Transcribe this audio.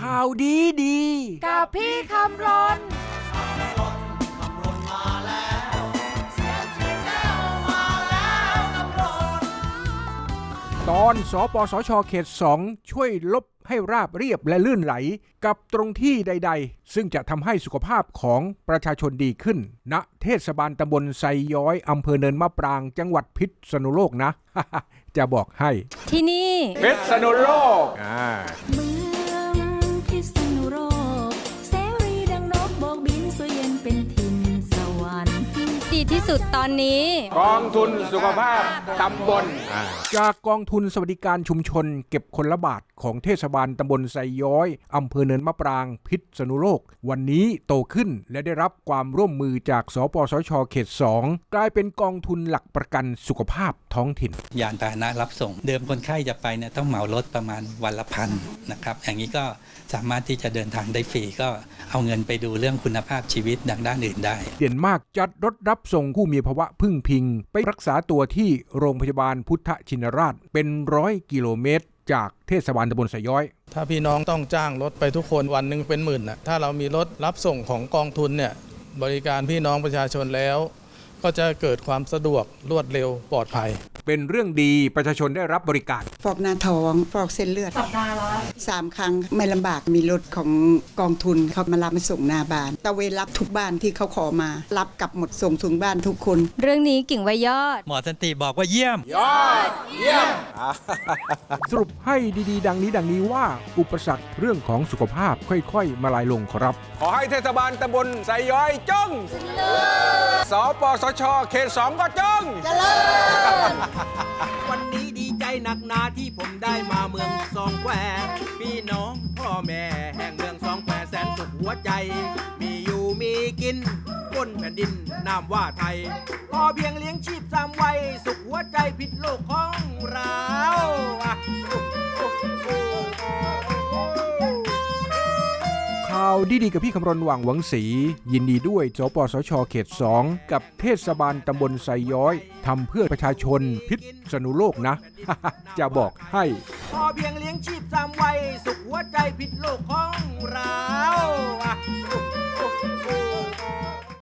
ข่าวดีดี กับพี่คำรนตอนสปสชเขต 2 ช่วยลบให้ราบเรียบและลื่นไหล กับตรงที่ใด ๆ ซึ่งจะทำให้สุขภาพของประชาชนดีขึ้นณเทศบาลตำบลไซย้อยอำเภอเนินมะปรางจังหวัดพิษณุโลกนะ จะบอกให้ ที่นี่พิษณุโลก เย็นเป็นถิ่นสวรรค์ ดีที่สุดตอนนี้ กองทุนสุขภาพตำบล จากกองทุนสวัสดิการชุมชน เก็บคนละบาทของเทศบาลตำบลไซย้อย อำเภอเนินมะปราง พิษณุโลก วันนี้โตขึ้นและได้รับความร่วมมือจากสปสชเขต 2 กลายเป็นกองทุนหลักประกันสุขภาพท้องถิ่น ยานพาหนะรับส่ง เดิมคนไข้จะไปเนี่ยต้องเหมารถประมาณวันละพันนะครับอย่างนี้ก็สามารถที่จะเดินทางได้ฟรีก็เอาเงินไปดูเรื่องคุณภาพชีวิตดังด้านอื่นได้ เด่นมากจัดรถรับส่งผู้มีภาวะพึ่งพิง ไปรักษาตัวที่โรงพยาบาลพุทธชินราชเป็นร้อยกิโลเมตร จากเทศบาลตำบลสย้อย ถ้าพี่น้องต้องจ้างรถไปทุกคนวันหนึ่งเป็นหมื่นนะถ้าเรามีรถรับส่งของกองทุนเนี่ยบริการพี่น้องประชาชนแล้ว ก็จะเกิดความสะดวกรวดเร็วปลอดภัย เป็นเรื่องดีประชาชนได้รับบริการ ฟอกหน้าท้องฟอกเส้นเลือดสัปดาห์ละสามครั้งไม่ลำบากมีรถของกองทุนเขามารับมาส่งหน้าบ้านตะเวนรับทุกบ้านที่เขาขอมา รับกลับหมดส่งถึงบ้านทุกคน เรื่องนี้กิ่งไวยอด หมอสันติบอกว่าเยี่ยม สรุปให้ดีๆ ดังนี้ดังนี้ว่า อุปสรรคเรื่องของสุขภาพค่อยๆ มาลายลงครับ ขอให้เทศบาลตำบลไซย้อยจงสปสชเขตสองก็จงวันนี้ดีใจหนักหนาที่ผมได้มาเมืองสองแควพี่น้องพ่อแม่แห่งเมืองสองแควแสนสุขหัวใจ มีอยู่มีกินบนแผ่นดินนามว่าไทย พอเพียงเลี้ยงชีพสามวัยสุขหัวใจผิดโลกของเรา ข่าดีๆกับพี่คำรณหว่างหวังศรียินดีด้วยสปสชเขต 2 กับเทศบาลตำบลไซย้อยทำเพื่อประชาชนพิษณุโลกนะ จะบอกให้ พอเพียงเลี้ยงชีพสามวัยสุขหัวใจผิดโลกของเรา